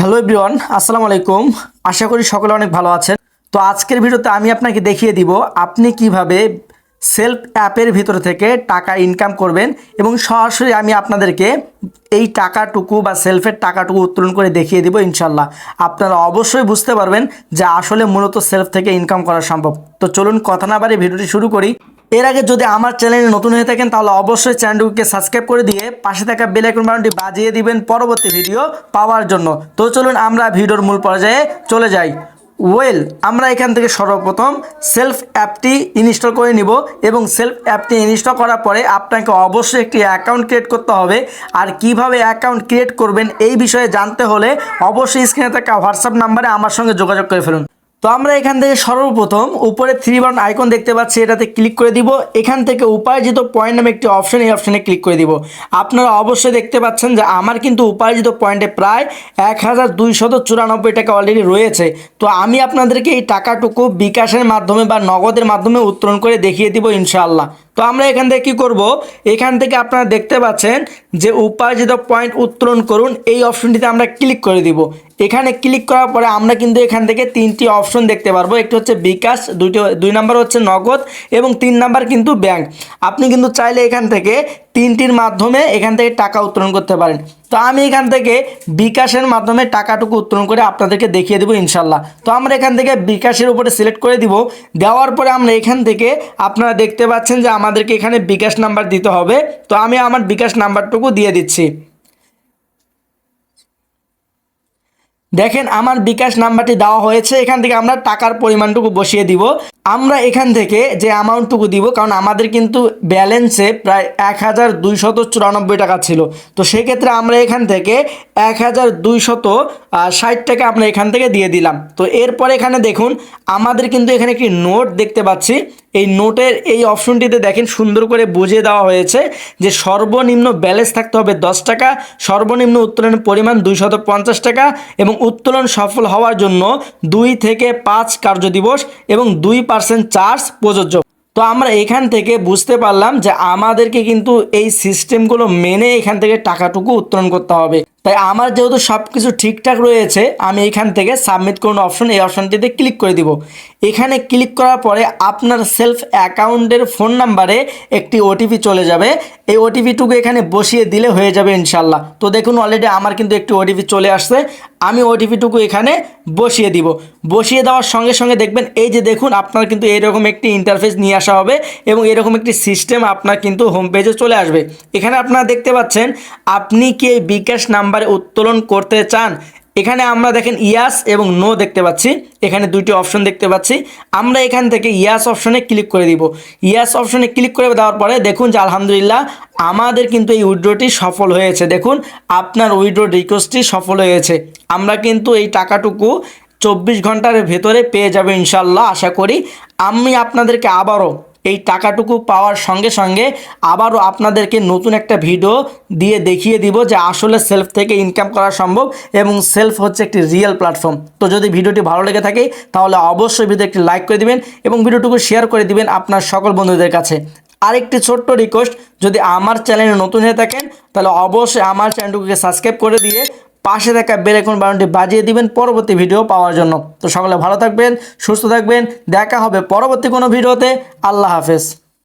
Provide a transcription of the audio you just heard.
Hello everyone, আসসালামু আলাইকুম। আশা করি সকলে অনেক ভালো আছেন। তো আজকের ভিডিওতে আমি আপনাকে দেখিয়ে দিব আপনি কীভাবে সেলফ অ্যাপের ভিতর থেকে টাকা ইনকাম করবেন এবং সরাসরি আমি আপনাদেরকে এই টাকাটুকু বা সেলফের টাকাটুকু উত্তোলন করে দেখিয়ে দিব ইনশাল্লাহ আপনারা অবশ্যই বুঝতে পারবেন যে আসলে মূলত সেলফ থেকে ইনকাম করা সম্ভব। তো চলুন কথা না বাড়ি ভিডিওটি শুরু করি। এর আগে যদি আমার চ্যানেলে নতুন হয়ে থাকেন, তাহলে অবশ্যই চ্যানেলটিকে সাবস্ক্রাইব করে দিয়ে পাশে থাকা বেল আইকন বাটনটি বাজিয়ে দিবেন পরবর্তী ভিডিও পাওয়ার জন্য। তো চলুন আমরা ভিডিওর মূল পর্যায়ে চলে যাই। ওয়েল, আমরা এখান থেকে সর্বপ্রথম সেলফ অ্যাপটি ইনস্টল করে নিব এবং সেলফ অ্যাপটি ইনস্টল করার পরে আপনাকে অবশ্যই একটি অ্যাকাউন্ট ক্রিয়েট করতে হবে। আর কীভাবে অ্যাকাউন্ট ক্রিয়েট করবেন এই বিষয়ে জানতে হলে অবশ্যই স্ক্রিনে থাকা হোয়াটসঅ্যাপ নাম্বারে আমার সঙ্গে যোগাযোগ করে ফেলুন। তো আমরা এখান থেকে সর্বপ্রথম উপরে থ্রি বাটন আইকন দেখতে পাচ্ছি, এটাতে ক্লিক করে দিব। এখান থেকে উপার্জিত পয়েন্ট নামে একটি অপশন এই অপশনে ক্লিক করে দিব। আপনারা অবশ্যই দেখতে পাচ্ছেন যে আমার কিন্তু উপার্জিত পয়েন্টে প্রায় এক হাজার দুইশত চুরানব্বই টাকা অলরেডি রয়েছে। তো আমি আপনাদেরকে এই টাকাটুকু বিকাশের মাধ্যমে বা নগদের মাধ্যমে উত্তোলন করে দেখিয়ে দিব ইনশাআল্লাহ। তো আমরা এখান থেকে কী করব? এখান থেকে আপনারা দেখতে পাচ্ছেন যে উপার্জিত পয়েন্ট উত্তোলন করুন, এই অপশনটিতে আমরা ক্লিক করে দিব। এখানে ক্লিক করার পরে আমরা কিন্তু এখান থেকে তিনটি অপশন দেখতে পারব। একটি হচ্ছে বিকাশ, দুইটি দুই নাম্বার হচ্ছে নগদ এবং তিন নাম্বার কিন্তু ব্যাংক আপনি কিন্তু চাইলে এখান থেকে তিনটির মাধ্যমে এখান থেকে টাকা উত্তোলন করতে পারেন। তো আমি এখান থেকে বিকাশের মাধ্যমে টাকাটুকু উত্তোলন করে আপনাদেরকে দেখিয়ে দেবো ইনশাল্লাহ তো আমরা এখান থেকে বিকাশের উপরে সিলেক্ট করে দিব। দেওয়ার পরে আমরা এখান থেকে আপনারা দেখতে পাচ্ছেন যে আমাদেরকে এখানে বিকাশ নাম্বার দিতে হবে। তো আমি আমার বিকাশ নাম্বারটুকু দিয়ে দিচ্ছি। দেখেন আমার বিকাশ নাম্বারটি দেওয়া হয়েছে এখান থেকে আমরা টাকার পরিমাণটুকু বসিয়ে দিব। আমরা এখান থেকে যে অ্যামাউন্টটুকু দিব, কারণ আমাদের কিন্তু ব্যালেন্সে প্রায় এক হাজার দুইশত চুরানব্বই টাকা ছিল। তো সেক্ষেত্রে আমরা এখান থেকে এক হাজার দুইশত ষাট টাকা আমরা এখান থেকে দিয়ে দিলাম। তো এরপরে এখানে দেখুন, আমাদের কিন্তু এখানে একটি নোট দেখতে পাচ্ছি। এই নোটের এই অপশনটিতে দেখেন, সুন্দর করে বুঝিয়ে দেওয়া হয়েছে যে সর্বনিম্ন ব্যালেন্স থাকতে হবে দশ টাকা, সর্বনিম্ন উত্তোলনের পরিমাণ দুইশত পঞ্চাশ টাকা এবং উত্তোলন সফল হওয়ার জন্য দুই থেকে পাঁচ কার্য দিবস এবং দুই পার্সেন্ট চার্জ প্রযোজ্য। তো আমরা এখান থেকে বুঝতে পারলাম যে আমাদেরকে কিন্তু এই সিস্টেমগুলো মেনে এখান থেকে টাকাটুকু উত্তোলন করতে হবে। তাই আমার যেহেতু সব কিছু ঠিকঠাক রয়েছে, আমি এখান থেকে সাবমিট করুন অপশন এই অপশনটিতে ক্লিক করে দিব। এখানে ক্লিক করার পরে আপনার সেলফ অ্যাকাউন্টের ফোন নাম্বারে একটি ওটিপি চলে যাবে। এই ওটিপিটুকু এখানে বসিয়ে দিলে হয়ে যাবে ইনশাল্লাহ তো দেখুন অলরেডি আমার কিন্তু একটি ওটিপি চলে আসছে। আমি ওটিপিটুকু এখানে বসিয়ে দিব। বসিয়ে দেওয়ার সঙ্গে সঙ্গে দেখবেন এই যে দেখুন আপনার কিন্তু এরকম একটি ইন্টারফেস নিয়ে আসা হবে এবং এরকম একটি সিস্টেম আপনার কিন্তু হোম পেজে চলে আসবে। এখানে আপনারা দেখতে পাচ্ছেন, আপনি কি এই বিকাশ নাম্বারে উত্তোলন করতে চান, এখানে আমরা দেখেন ইয়াস এবং নো দেখতে পাচ্ছি। এখানে দুইটি অপশন দেখতে পাচ্ছি। আমরা এখান থেকে ইয়াস অপশনে ক্লিক করে দিব। ইয়াস অপশনে ক্লিক করে দেওয়ার পরে দেখুন যে আলহামদুলিল্লাহ আমাদের কিন্তু এই উইড্রোটি সফল হয়েছে। দেখুন, আপনার উইড্রো রিকোয়েস্টটি সফল হয়েছে। আমরা কিন্তু এই টাকাটুকু চব্বিশ ঘণ্টার ভেতরে পেয়ে যাবে ইনশাল্লাহ আশা করি। আমি আপনাদেরকে আবারও এই টাকাটুকু পাওয়ার সঙ্গে সঙ্গে আবারও আপনাদেরকে নতুন একটা ভিডিও দিয়ে দেখিয়ে দিব যে আসলে সেলফ থেকে ইনকাম করা সম্ভব এবং সেলফ হচ্ছে একটি রিয়েল প্ল্যাটফর্ম তো যদি ভিডিওটি ভালো লেগে থাকে, তাহলে অবশ্যই ভিডিও একটি লাইক করে দিবেন এবং ভিডিওটুকু শেয়ার করে দিবেন আপনার সকল বন্ধুদের কাছে। আরেকটি ছোট্ট রিকোয়েস্ট যদি আমার চ্যানেলে নতুন হয়ে থাকেন, তাহলে অবশ্যই আমার চ্যানেলটুকুকে সাবস্ক্রাইব করে দিয়ে পাশে থাকা কোন বাটনটি বাজিয়ে দিবেন পরবর্তী ভিডিও পাওয়ার জন্য। তো সকলে ভালো থাকবেন, সুস্থ থাকবেন, দেখা হবে পরবর্তী কোনো ভিডিওতে আল্লাহ হাফেজ।